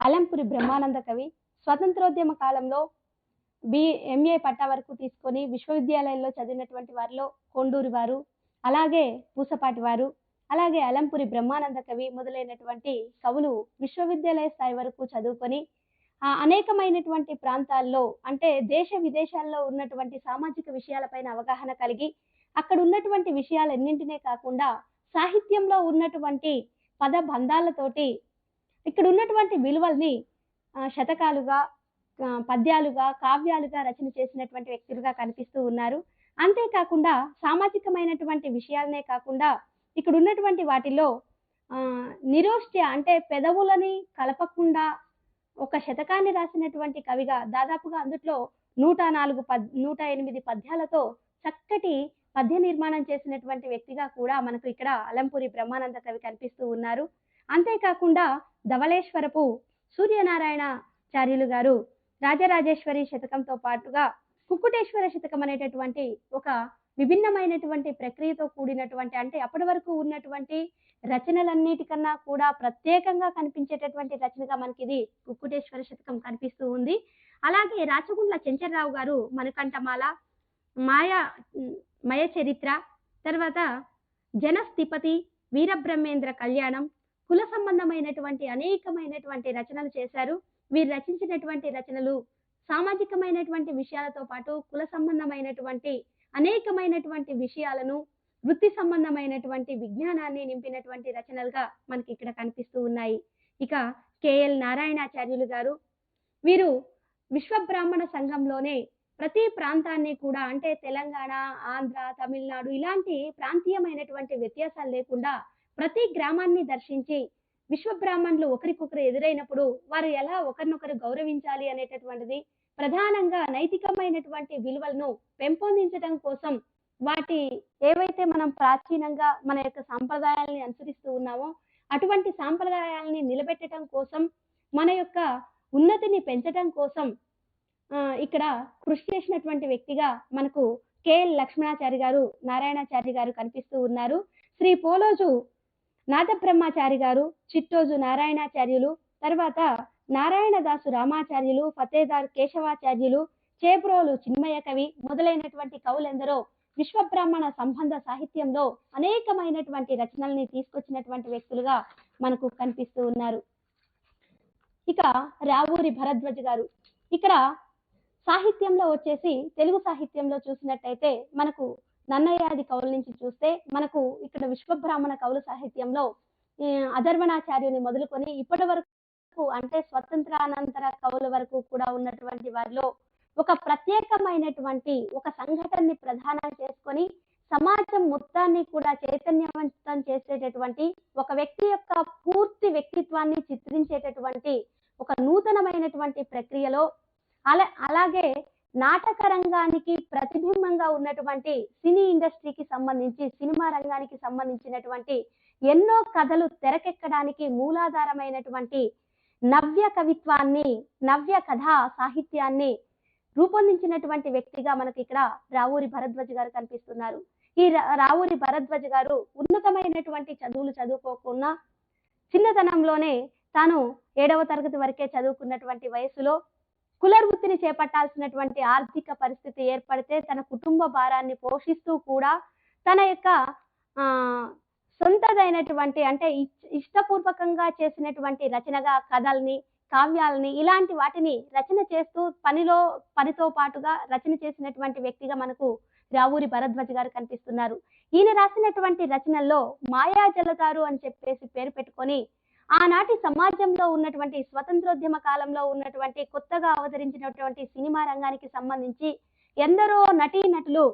అలంపురి బ్రహ్మానంద కవి స్వతంత్రోద్యమ కాలంలో B MA పట్టా వరకు తీసుకొని విశ్వవిద్యాలయంలో చదివినటువంటి వారిలో కొండూరి వారు అలాగే పూసపాటి వారు అలాగే అలంపురి బ్రహ్మానంద కవి మొదలైనటువంటి కవులు విశ్వవిద్యాలయ స్థాయి వరకు చదువుకొని ఆ అనేకమైనటువంటి ప్రాంతాల్లో అంటే దేశ విదేశాల్లో ఉన్నటువంటి సామాజిక విషయాలపైన అవగాహన కలిగి అక్కడ ఉన్నటువంటి విషయాలన్నింటినే కాకుండా సాహిత్యంలో ఉన్నటువంటి పద బంధాలతోటి ఇక్కడ ఉన్నటువంటి విలువల్ని శతకాలుగా పద్యాలుగా కావ్యాలుగా రచన చేసినటువంటి వ్యక్తులుగా కనిపిస్తూ ఉన్నారు. అంతేకాకుండా సామాజికమైనటువంటి విషయాలనే కాకుండా ఇక్కడ ఉన్నటువంటి వాటిలో ఆ, నిరోష్ట్య అంటే పెదవులని కలపకుండా ఒక శతకాన్ని రాసినటువంటి కవిగా దాదాపుగా అందుట్లో నూట నాలుగు పద్ నూట ఎనిమిది పద్యాలతో చక్కటి పద్య నిర్మాణం చేసినటువంటి వ్యక్తిగా కూడా మనకు ఇక్కడ అలంపూరి బ్రహ్మానంద కవి కనిపిస్తూ ఉన్నారు. అంతేకాకుండా ధవళేశ్వరపు సూర్యనారాయణాచార్యులు గారు రాజరాజేశ్వరి శతకంతో పాటుగా కుక్కుటేశ్వర శతకం అనేటటువంటి ఒక విభిన్నమైనటువంటి ప్రక్రియతో కూడినటువంటి అంటే అప్పటి వరకు ఉన్నటువంటి రచనలన్నిటికన్నా కూడా ప్రత్యేకంగా కనిపించేటటువంటి రచనగా మనకి ఇది కుక్కుటేశ్వర శతకం కనిపిస్తూ ఉంది. అలాగే రాచగుండ్ల చెంచర్రావు గారు మణికంఠమాల మాయా మయ చరిత్ర తర్వాత జనస్థిపతి వీరబ్రహ్మేంద్ర కళ్యాణం కుల సంబంధమైనటువంటి అనేకమైనటువంటి రచనలు చేశారు. వీరు రచించినటువంటి రచనలు సామాజికమైనటువంటి విషయాలతో పాటు కుల సంబంధమైనటువంటి అనేకమైనటువంటి విషయాలను వృత్తి సంబంధమైనటువంటి విజ్ఞానాన్ని నింపినటువంటి రచనలుగా మనకి ఇక్కడ కనిపిస్తూ ఉన్నాయి. ఇక కేఎల్ నారాయణాచార్యులు గారు వీరు విశ్వబ్రాహ్మణ సంఘంలోనే ప్రతి ప్రాంతాన్ని కూడా అంటే తెలంగాణ ఆంధ్ర తమిళనాడు ఇలాంటి ప్రాంతీయమైనటువంటి వ్యత్యాసాలు లేకుండా ప్రతి గ్రామాన్ని దర్శించి విశ్వబ్రాహ్మణులు ఒకరికొకరు ఎదురైనప్పుడు వారు ఎలా ఒకరినొకరు గౌరవించాలి అనేటటువంటిది ప్రధానంగా నైతికమైనటువంటి విలువలను పెంపొందించడం కోసం వాటి ఏవైతే మనం ప్రాచీనంగా మన యొక్క సాంప్రదాయాల్ని అనుసరిస్తూ ఉన్నామో అటువంటి సాంప్రదాయాల్ని నిలబెట్టడం కోసం మన యొక్క ఉన్నతిని పెంచడం కోసం ఇక్కడ కృషి చేసినటువంటి వ్యక్తిగా మనకు కేఎల్ లక్ష్మణాచారి గారు నారాయణాచారి గారు కనిపిస్తూ ఉన్నారు. శ్రీ పోలోజు నాదబ్రహ్మాచారి గారు చిట్టోజు నారాయణాచార్యులు తర్వాత నారాయణదాసు రామాచార్యులు ఫతేదార్ కేశవాచార్యులు చేబ్రోలు చిన్మయ కవి మొదలైనటువంటి కవులెందరో విశ్వబ్రాహ్మణ సంబంధ సాహిత్యంలో అనేకమైనటువంటి రచనల్ని తీసుకొచ్చినటువంటి వ్యక్తులుగా మనకు కనిపిస్తూ ఉన్నారు. ఇక రావూరి భరద్వజ్ గారు. ఇక్కడ సాహిత్యంలో వచ్చేసి తెలుగు సాహిత్యంలో చూసినట్టయితే మనకు నన్నయాది కవుల నుంచి చూస్తే మనకు ఇక్కడ విశ్వబ్రాహ్మణ కవుల సాహిత్యంలో అధర్వణాచార్యుని మొదలుకొని ఇప్పటి వరకు అంటే స్వతంత్రానంతర కవుల వరకు కూడా ఉన్నటువంటి వారిలో ఒక ప్రత్యేకమైనటువంటి ఒక సంఘటనని ప్రధానం చేసుకొని సమాజం మొత్తాన్ని కూడా చైతన్యవంతం చేసేటటువంటి ఒక వ్యక్తి యొక్క పూర్తి వ్యక్తిత్వాన్ని చిత్రించేటటువంటి ఒక నూతనమైనటువంటి ప్రక్రియలో అలా అలాగే నాటక రంగానికి ప్రతిబింబంగా ఉన్నటువంటి సినీ ఇండస్ట్రీకి సంబంధించి సినిమా రంగానికి సంబంధించినటువంటి ఎన్నో కథలు తెరకెక్కడానికి మూలాధారమైనటువంటి నవ్య కవిత్వాన్ని నవ్య కథా సాహిత్యాన్ని రూపొందించినటువంటి వ్యక్తిగా మనకి ఇక్కడ రావూరి భరద్వాజ్ గారు కనిపిస్తున్నారు. ఈ రావూరి భరద్వాజ్ గారు ఉన్నతమైనటువంటి చదువులు చదువుకోకుండా చిన్నతనంలోనే తాను ఏడవ తరగతి వరకే చదువుకున్నటువంటి వయసులో కుల వృత్తిని చేపట్టాల్సినటువంటి ఆర్థిక పరిస్థితి ఏర్పడితే తన కుటుంబ భారాన్ని పోషిస్తూ కూడా తన యొక్క ఆ సొంతదైనటువంటి అంటే ఇష్టపూర్వకంగా చేసినటువంటి రచనగా కథల్ని కావ్యాలని ఇలాంటి వాటిని రచన చేస్తూ పనిలో పనితో పాటుగా రచన చేసినటువంటి వ్యక్తిగా మనకు రావూరి భరద్వాజ్ గారు కనిపిస్తున్నారు. ఈయన రాసినటువంటి రచనల్లో మాయాజలగారు అని చెప్పేసి పేరు పెట్టుకొని ఆనాటి సమాజంలో ఉన్నటువంటి స్వతంత్రోద్యమ కాలంలో ఉన్నటువంటి కొత్తగా అవతరించినటువంటి సినిమా రంగానికి సంబంధించి ఎందరో నటీ నటులు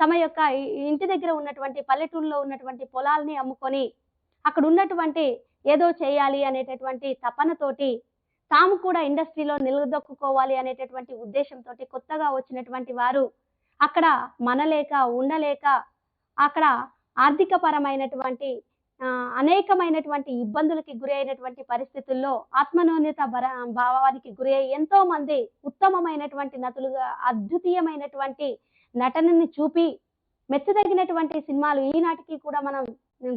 తమ యొక్క ఇంటి దగ్గర ఉన్నటువంటి పల్లెటూరులో ఉన్నటువంటి పొలాల్ని అమ్ముకొని అక్కడ ఉన్నటువంటి ఏదో చేయాలి అనేటటువంటి తపనతోటి తాము కూడా ఇండస్ట్రీలో నిలదొక్కుకోవాలి అనేటటువంటి ఉద్దేశంతో కొత్తగా వచ్చినటువంటి వారు అక్కడ మనలేక ఉండలేక అక్కడ ఆర్థిక పరమైనటువంటి అనేకమైనటువంటి ఇబ్బందులకి గురి అయినటువంటి పరిస్థితుల్లో ఆత్మనోన్యత భర భావానికి గురి అయ్యి ఎంతో మంది ఉత్తమమైనటువంటి నటులుగా అద్వితీయమైనటువంటి నటనని చూపి మెచ్చదగినటువంటి సినిమాలు ఈనాటికి కూడా మనం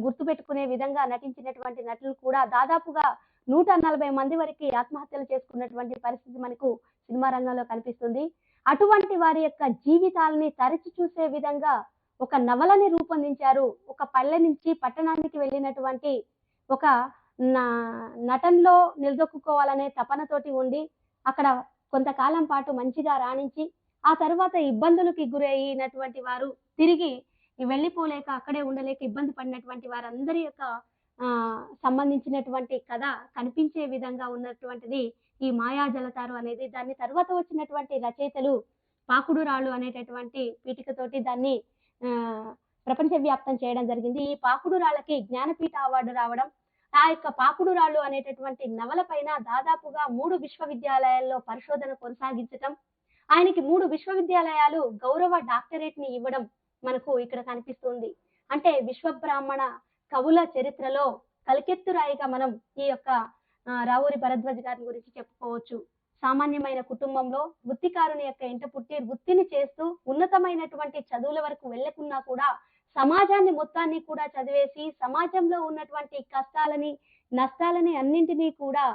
గుర్తుపెట్టుకునే విధంగా నటించినటువంటి నటులు కూడా దాదాపుగా నూట నలభై మంది వరకు ఆత్మహత్యలు చేసుకున్నటువంటి పరిస్థితి మనకు సినిమా రంగంలో కనిపిస్తుంది. అటువంటి వారి యొక్క జీవితాలని తరచి చూసే విధంగా ఒక నవలని రూపొందించారు. ఒక పల్లె నుంచి పట్టణానికి వెళ్ళినటువంటి ఒక నటనలో నిలదొక్కుకోవాలనే తపనతోటి ఉండి అక్కడ కొంతకాలం పాటు మంచిగా రాణించి ఆ తర్వాత ఇబ్బందులకి గురయ్యినటువంటి వారు తిరిగి వెళ్ళిపోలేక అక్కడే ఉండలేక ఇబ్బంది పడినటువంటి వారందరి యొక్క సంబంధించినటువంటి కథ కనిపించే విధంగా ఉన్నటువంటిది ఈ మాయా జలతారు అనేది. దాని తర్వాత వచ్చినటువంటి రచయితలు పాకుడు రాళ్ళు అనేటటువంటి పీఠికతోటి దాన్ని ప్రపంచవ్యాప్తం చేయడం జరిగింది. ఈ పాకుడురాళ్ళకి జ్ఞానపీఠ అవార్డు రావడం ఆ యొక్క పాకుడురాళ్ళు అనేటటువంటి నవల పైన దాదాపుగా మూడు విశ్వవిద్యాలయాల్లో పరిశోధన కొనసాగించటం ఆయనకి మూడు విశ్వవిద్యాలయాలు గౌరవ డాక్టరేట్ని ఇవ్వడం మనకు ఇక్కడ కనిపిస్తుంది. అంటే విశ్వబ్రాహ్మణ కవుల చరిత్రలో కలికెత్తురాయిగా మనం ఈ యొక్క రావూరి భరద్వాజ్ గారి గురించి చెప్పుకోవచ్చు. సామాన్యమైన కుటుంబంలో వృత్తికారుని యొక్క ఇంట పుట్టి వృత్తిని చేస్తూ ఉన్నతమైనటువంటి చదువుల వరకు వెళ్ళకున్నా కూడా సమాజాన్ని మొత్తాన్ని కూడా చదివేసి సమాజంలో ఉన్నటువంటి కష్టాలని నష్టాలని అన్నింటినీ కూడా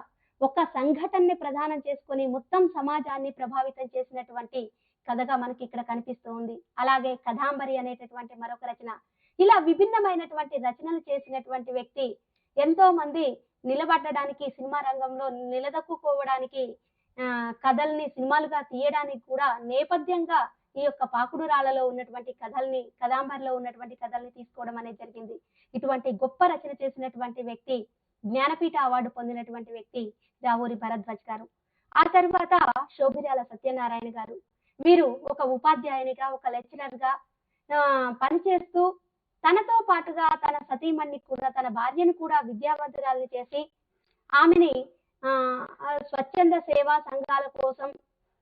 ఒక సంఘటనని ప్రధానం చేసుకొని మొత్తం సమాజాన్ని ప్రభావితం చేసినటువంటి కథగా మనకి ఇక్కడ కనిపిస్తూ ఉంది. అలాగే కథాంబరి అనేటటువంటి మరొక రచన. ఇలా విభిన్నమైనటువంటి రచనలు చేసినటువంటి వ్యక్తి ఎంతో మంది నిలబడడానికి సినిమా రంగంలో నిలదొక్కుకోవడానికి కథల్ని సినిమాలుగా తీయడానికి కూడా నేపథ్యంగా ఈ యొక్క పాకుడు రాళ్ళలో ఉన్నటువంటి కథల్ని కదాంబర్లో ఉన్నటువంటి కథల్ని తీసుకోవడం అనేది జరిగింది. ఇటువంటి గొప్ప రచన చేసినటువంటి వ్యక్తి జ్ఞానపీఠ అవార్డు పొందినటువంటి వ్యక్తి రావూరి భరద్వాజ్ గారు. ఆ తర్వాత శోభిర్యాల సత్యనారాయణ గారు. వీరు ఒక ఉపాధ్యాయునిగా ఒక లెక్చరర్గా పనిచేస్తూ తనతో పాటుగా తన సతీమణ్ణి కూడా తన భార్యను కూడా విద్యావంతురాల్ని చేసి ఆమెని స్వచ్ఛంద సేవా సంఘాల కోసం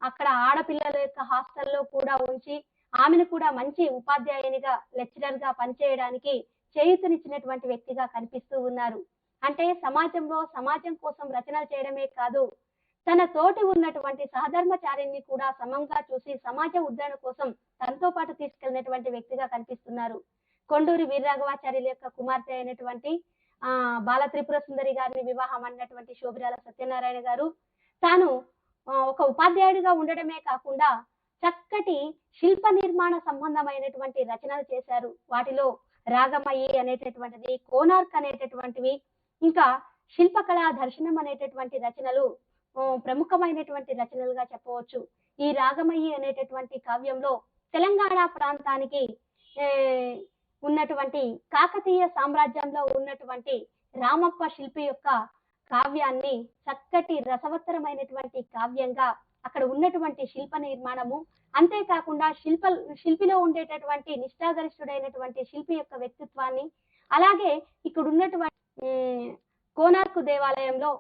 అక్కడ ఆడపిల్లల యొక్క హాస్టల్లో కూడా ఉంచి ఆమెను కూడా మంచి ఉపాధ్యాయునిగా లెక్చరర్గా పనిచేయడానికి చేయూతనిచ్చినటువంటి వ్యక్తిగా కనిపిస్తూ ఉన్నారు. అంటే సమాజంలో సమాజం కోసం రచనలు చేయడమే కాదు తన తోటి ఉన్నటువంటి సహధర్మచారిని కూడా సమంగా చూసి సమాజ ఉద్ధరణ కోసం తనతో పాటు తీసుకెళ్ళినటువంటి వ్యక్తిగా కనిపిస్తున్నారు. కొండూరి వీరరాఘవాచార్యుల యొక్క కుమార్తె అయినటువంటి ఆ బాల త్రిపుర సుందరి గారిని వివాహం అన్నటువంటి శోభిరాల సత్యనారాయణ గారు. తాను ఒక ఉపాధ్యాయుడిగా ఉండడమే కాకుండా చక్కటి శిల్ప నిర్మాణ సంబంధమైనటువంటి రచనలు చేశారు. వాటిలో రాగమయ్యి అనేటటువంటిది కోనార్క్ అనేటటువంటివి ఇంకా శిల్పకళా దర్శనం అనేటటువంటి రచనలు ప్రముఖమైనటువంటి రచనలుగా చెప్పవచ్చు. ఈ రాగమయ్యి అనేటటువంటి కావ్యంలో తెలంగాణ ప్రాంతానికి ఉన్నటువంటి కాకతీయ సామ్రాజ్యంలో ఉన్నటువంటి రామప్ప శిల్పి యొక్క కావ్యాన్ని చక్కటి రసవత్తరమైనటువంటి కావ్యంగా అక్కడ ఉన్నటువంటి శిల్ప నిర్మాణము. అంతేకాకుండా శిల్ప శిల్పిలో ఉండేటటువంటి నిష్ఠాగరిష్ఠుడైనటువంటి శిల్పి యొక్క వ్యక్తిత్వాన్ని అలాగే ఇక్కడ ఉన్నటువంటి కోనార్కు దేవాలయంలో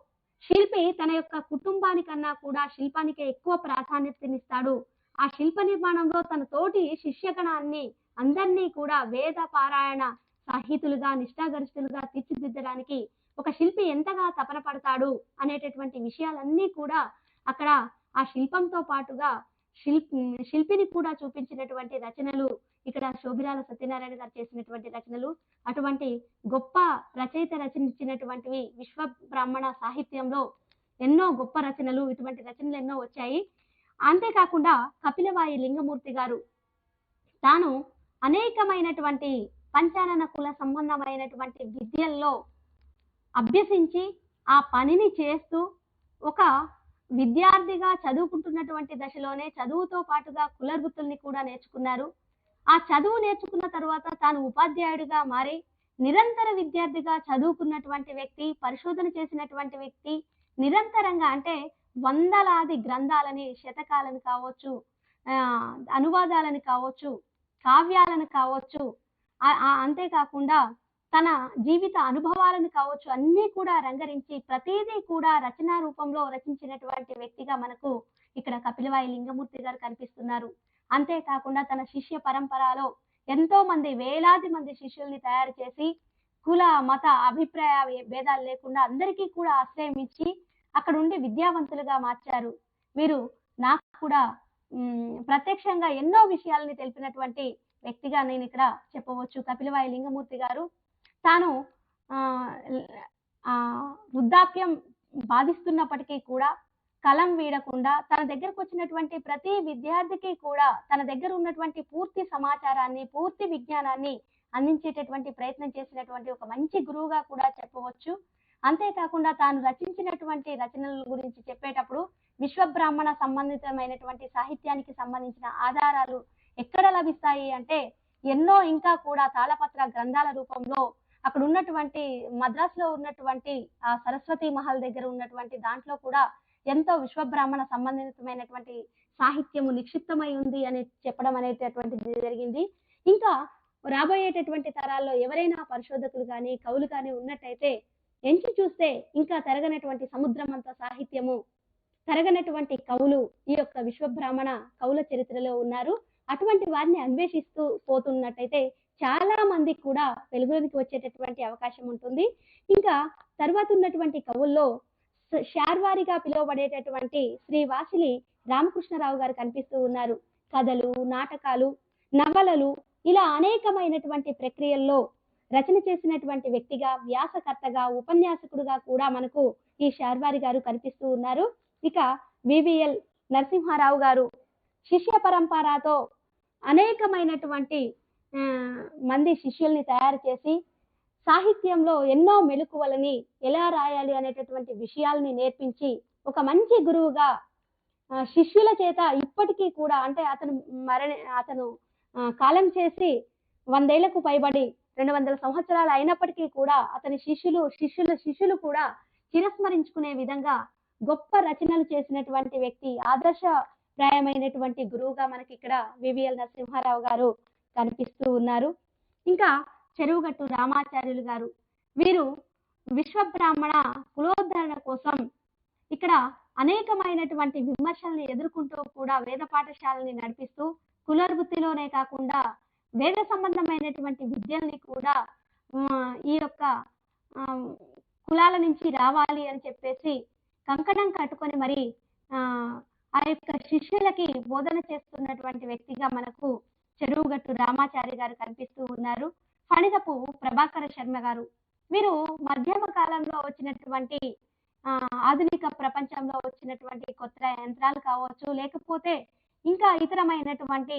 శిల్పి తన యొక్క కుటుంబానికన్నా కూడా శిల్పానికి ఎక్కువ ప్రాధాన్యతనిస్తాడు. ఆ శిల్ప నిర్మాణంలో తన తోటి శిష్యగణాన్ని అందరినీ కూడా వేద పారాయణ సాహితులుగా నిష్ఠాగరిష్ఠులుగా తీర్చిదిద్దడానికి ఒక శిల్పి ఎంతగా తపన పడతాడు అనేటటువంటి విషయాలన్నీ కూడా అక్కడ ఆ శిల్పంతో పాటుగా శిల్ప శిల్పిని కూడా చూపించినటువంటి రచనలు ఇక్కడ శోభిరాల సత్యనారాయణ గారు చేసినటువంటి రచనలు అటువంటి గొప్ప రచయిత రచనించినటువంటివి విశ్వ బ్రాహ్మణ సాహిత్యంలో ఎన్నో గొప్ప రచనలు ఇటువంటి రచనలు ఎన్నో వచ్చాయి. అంతేకాకుండా కపిలవాయి లింగమూర్తి గారు తాను అనేకమైనటువంటి పంచానన కుల సంబంధమైనటువంటి విద్యల్లో అభ్యసించి ఆ పనిని చేస్తూ ఒక విద్యార్థిగా చదువుకుంటున్నటువంటి దశలోనే చదువుతో పాటుగా కుల వృత్తుల్ని కూడా నేర్చుకున్నారు. ఆ చదువు నేర్చుకున్న తర్వాత తాను ఉపాధ్యాయుడిగా మారి నిరంతర విద్యార్థిగా చదువుకున్నటువంటి వ్యక్తి పరిశోధన చేసినటువంటి వ్యక్తి నిరంతరంగా అంటే వందలాది గ్రంథాలని శతకాలను కావచ్చు అనువాదాలను కావచ్చు కావ్యాలను కావచ్చు అంతేకాకుండా తన జీవిత అనుభవాలను కావచ్చు అన్నీ కూడా రంగరించి ప్రతిదీ కూడా రచనా రూపంలో రచించినటువంటి వ్యక్తిగా మనకు ఇక్కడ కపిలవాయి లింగమూర్తి గారు కనిపిస్తున్నారు. అంతేకాకుండా తన శిష్య పరంపరలో ఎంతో మంది వేలాది మంది శిష్యుల్ని తయారు చేసి కుల మత అభిప్రాయ భేదాలు లేకుండా అందరికీ కూడా ఆశ్రయం ఇచ్చి అక్కడ ఉండి విద్యావంతులుగా మార్చారు. వీరు నాకు కూడా ప్రత్యక్షంగా ఎన్నో విషయాలని తెలిపినటువంటి వ్యక్తిగా నేను ఇక్కడ చెప్పవచ్చు. కపిలవాయి లింగమూర్తి గారు. తాను ఆ, వృద్ధాప్యం బాధిస్తున్నప్పటికీ కూడా కలం వీడకుండా తన దగ్గరకు వచ్చినటువంటి ప్రతి విద్యార్థికి కూడా తన దగ్గర ఉన్నటువంటి పూర్తి సమాచారాన్ని పూర్తి విజ్ఞానాన్ని అందించేటటువంటి ప్రయత్నం చేసినటువంటి ఒక మంచి గురువుగా కూడా చెప్పవచ్చు. అంతేకాకుండా తాను రచించినటువంటి రచనల గురించి చెప్పేటప్పుడు విశ్వబ్రాహ్మణ సంబంధితమైనటువంటి సాహిత్యానికి సంబంధించిన ఆధారాలు ఎక్కడ లభిస్తాయి అంటే ఎన్నో ఇంకా కూడా తాళపత్ర గ్రంథాల రూపంలో అక్కడ ఉన్నటువంటి మద్రాసులో ఉన్నటువంటి ఆ సరస్వతి మహల్ దగ్గర ఉన్నటువంటి దాంట్లో కూడా ఎంతో విశ్వబ్రాహ్మణ సంబంధితమైనటువంటి సాహిత్యము నిక్షిప్తమై ఉంది అని చెప్పడం అనేటటువంటిది జరిగింది. ఇంకా రాబోయేటటువంటి తరాల్లో ఎవరైనా పరిశోధకులు కానీ కవులు కానీ ఉన్నట్టయితే ఎంచి చూస్తే ఇంకా తరగనటువంటి సముద్రం అంత సాహిత్యము కరగనటువంటి కవులు ఈ యొక్క విశ్వబ్రాహ్మణ కవుల చరిత్రలో ఉన్నారు. అటువంటి వారిని అన్వేషిస్తూ పోతున్నట్టయితే చాలా మంది కూడా వెలుగులోకి వచ్చేటటువంటి అవకాశం ఉంటుంది. ఇంకా తర్వాత ఉన్నటువంటి కవుల్లో శార్వారిగా పిలువబడేటటువంటి శ్రీ వాసిలి రామకృష్ణరావు గారు కనిపిస్తూ ఉన్నారు. కథలు నాటకాలు నవలలు ఇలా అనేకమైనటువంటి ప్రక్రియల్లో రచన చేసినటువంటి వ్యక్తిగా వ్యాసకర్తగా ఉపన్యాసకుడుగా కూడా మనకు ఈ శార్వారి గారు కనిపిస్తూ ఉన్నారు. ఇక వివిఎల్ నరసింహారావు గారు శిష్య పరంపరతో అనేకమైనటువంటి మంది శిష్యుల్ని తయారు చేసి సాహిత్యంలో ఎన్నో మెలకువలని ఎలా రాయాలి అనేటటువంటి విషయాల్ని నేర్పించి ఒక మంచి గురువుగా శిష్యుల చేత ఇప్పటికీ కూడా అంటే అతను మరణ అతను కాలం చేసి వందేళ్ళకు పైబడి రెండు వందల సంవత్సరాలు అయినప్పటికీ కూడా అతని శిష్యులు శిష్యుల శిష్యులు కూడా చిరస్మరించుకునే విధంగా గొప్ప రచనలు చేసినటువంటి వ్యక్తి ఆదర్శప్రాయమైనటువంటి గురువుగా మనకి ఇక్కడ వివిఎల్ నరసింహారావు గారు కనిపిస్తూ ఉన్నారు. ఇంకా చెరువుగట్టు రామాచార్యులు గారు వీరు విశ్వబ్రాహ్మణ కులోద్ధరణ కోసం ఇక్కడ అనేకమైనటువంటి విమర్శల్ని ఎదుర్కొంటూ కూడా వేద పాఠశాలని నడిపిస్తూ కులవృత్తిలోనే కాకుండా వేద సంబంధమైనటువంటి విద్యల్ని కూడా ఈ యొక్క కులాల నుంచి రావాలి అని చెప్పేసి కంకణం కట్టుకొని మరి ఆ ఆ యొక్క శిష్యులకి బోధన చేస్తున్నటువంటి వ్యక్తిగా మనకు చెరువుగట్టు రామాచారి గారు కనిపిస్తూ ఉన్నారు. ఫణిదపు ప్రభాకర శర్మ గారు వీరు మధ్యమ కాలంలో వచ్చినటువంటి ఆ, ఆధునిక ప్రపంచంలో వచ్చినటువంటి కొత్త యంత్రాలు కావచ్చు లేకపోతే ఇంకా ఇతరమైనటువంటి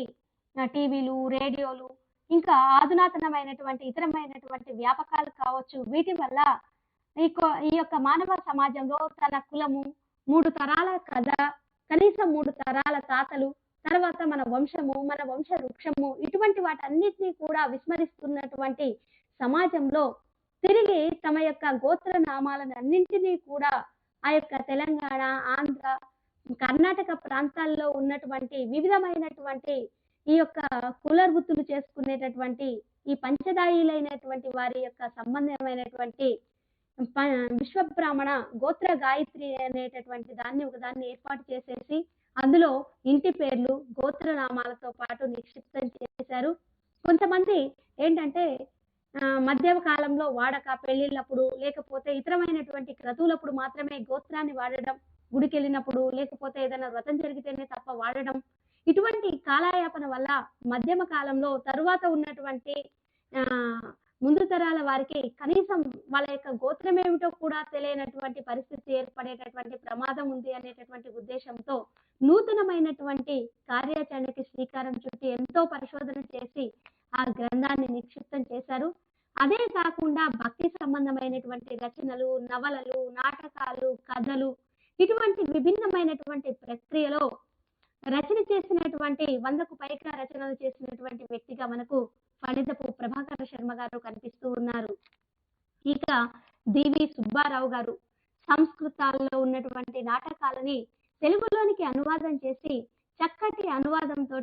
టీవీలు రేడియోలు ఇంకా ఆధునాతనమైనటువంటి ఇతరమైనటువంటి వ్యాపకాలు కావచ్చు వీటి వల్ల ఈ ఈ యొక్క మానవ సమాజంలో తన కులము మూడు తరాల కథ కనీసం మూడు తరాల తాతలు తర్వాత మన వంశము మన వంశ వృక్షము ఇటువంటి వాటన్నిటినీ కూడా విస్మరిస్తున్నటువంటి సమాజంలో తిరిగి తమ యొక్క గోత్ర నామాలను అన్నింటినీ కూడా ఆ యొక్క తెలంగాణ ఆంధ్ర కర్ణాటక ప్రాంతాల్లో ఉన్నటువంటి వివిధమైనటువంటి ఈ యొక్క కులవృత్తులు చేసుకునేటటువంటి ఈ పంచదాయిలైనటువంటి వారి యొక్క సంబంధమైనటువంటి విశ్వబ్రాహ్మణ గోత్ర గాయత్రి అనేటటువంటి దాన్ని ఒక దాన్ని ఏర్పాటు చేసేసి అందులో ఇంటి పేర్లు గోత్రనామాలతో పాటు నిక్షిప్తం చేశారు. కొంతమంది ఏంటంటే ఆ, మధ్య కాలంలో వాడక పెళ్ళిళ్ళప్పుడు లేకపోతే ఇతరమైనటువంటి క్రతువులప్పుడు మాత్రమే గోత్రాన్ని వాడడం గుడికి వెళ్ళినప్పుడు లేకపోతే ఏదైనా వ్రతం జరిగితేనే తప్ప వాడడం. ఇటువంటి కాలయాపన వల్ల మధ్యమ కాలంలో తరువాత ఉన్నటువంటి ఆ ముందు తరాల వారికి కనీసం వాళ్ళ యొక్క గోత్రం ఏమిటో కూడా తెలియనటువంటి పరిస్థితి ఏర్పడేటటువంటి ప్రమాదం ఉంది అనేటటువంటి ఉద్దేశంతో నూతనమైనటువంటి కార్యాచరణకి శ్రీకారం చుట్టి ఎంతో పరిశోధన చేసి ఆ గ్రంథాన్ని నిక్షిప్తం చేశారు. అదే కాకుండా భక్తి సంబంధమైనటువంటి రచనలు నవలలు నాటకాలు కథలు ఇటువంటి విభిన్నమైనటువంటి ప్రక్రియలో రచన చేసినటువంటి వందకు పైగా రచనలు చేసినటువంటి వ్యక్తిగా మనకు ఫలితపు ప్రభాకర శర్మ గారు కనిపిస్తూ ఉన్నారు. ఇక డివి సుబ్బారావు గారు సంస్కృతాల్లో ఉన్నటువంటి నాటకాలని తెలుగులోనికి అనువాదం చేసి చక్కటి అనువాదంతో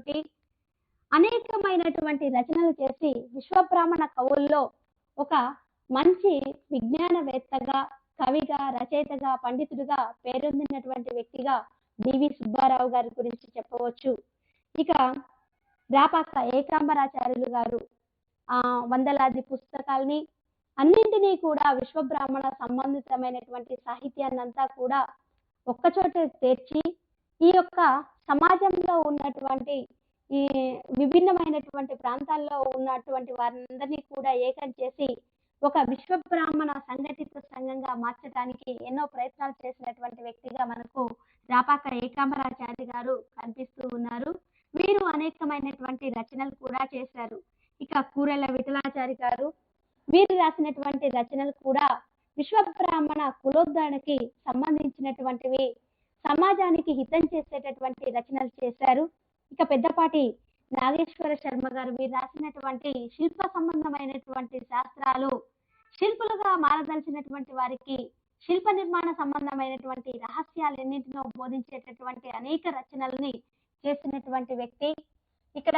అనేకమైనటువంటి రచనలు చేసి విశ్వబ్రాహ్మణ కవుల్లో ఒక మంచి విజ్ఞానవేత్తగా కవిగా రచయితగా పండితుడిగా పేరొందినటువంటి వ్యక్తిగా డివి సుబ్బారావు గారి గురించి చెప్పవచ్చు. ఇక రాపాక ఏకాంబరాచార్యులు గారు ఆ వందలాది పుస్తకాల్ని అన్నింటినీ కూడా విశ్వబ్రాహ్మణ సంబంధితమైనటువంటి సాహిత్యాన్ని అంతా కూడా ఒక్కచోట చేర్చి ఈ యొక్క సమాజంలో ఉన్నటువంటి ఈ విభిన్నమైనటువంటి ప్రాంతాల్లో ఉన్నటువంటి వారందరినీ కూడా ఏకం చేసి ఒక విశ్వబ్రాహ్మణ సంఘటిత సంఘంగా మార్చడానికి ఎన్నో ప్రయత్నాలు చేసినటువంటి వ్యక్తిగా మనకు రాపాక ఏకాంబరాచార్య గారు కనిపిస్తూ ఉన్నారు. వీరు అనేకమైనటువంటి రచనలు కూడా చేశారు. ఇక కూరెళ్ళ విఠలాచారి గారు వీరు రాసినటువంటి రచనలు కూడా విశ్వబ్రాహ్మణ కులోద్ధరణకి సంబంధించినటువంటివి సమాజానికి హితం చేసేటటువంటి రచనలు చేశారు. ఇక పెద్దపాటి నాగేశ్వర శర్మ గారు వీరు రాసినటువంటి శిల్ప సంబంధమైనటువంటి శాస్త్రాలు శిల్పులుగా మారదలిచినటువంటి వారికి శిల్ప నిర్మాణ సంబంధమైనటువంటి రహస్యాలన్నింటినో బోధించేటటువంటి అనేక రచనల్ని చేసినటువంటి వ్యక్తి. ఇక్కడ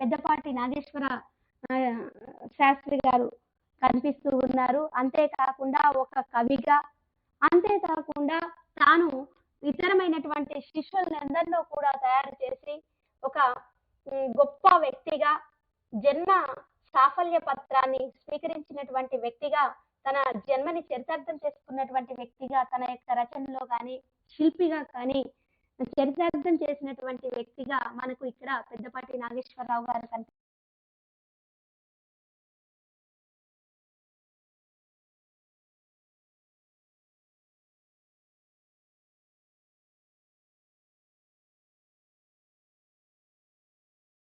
పెద్దపాటి నాగేశ్వర శాస్త్రి గారు కనిపిస్తూ ఉన్నారు. అంతేకాకుండా ఒక కవిగా అంతేకాకుండా తాను ఇతరమైనటువంటి శిష్యులందరిలో కూడా తయారు చేసి ఒక గొప్ప వ్యక్తిగా జన్మ సాఫల్య పత్రాన్ని స్వీకరించినటువంటి వ్యక్తిగా తన జన్మని చరితార్థం చేసుకున్నటువంటి వ్యక్తిగా తన యొక్క రచనలో కానీ శిల్పిగా కానీ చరితార్థం చేసినటువంటి వ్యక్తిగా మనకు ఇక్కడ పెద్దపాటి నాగేశ్వరరావు గారు కనిపి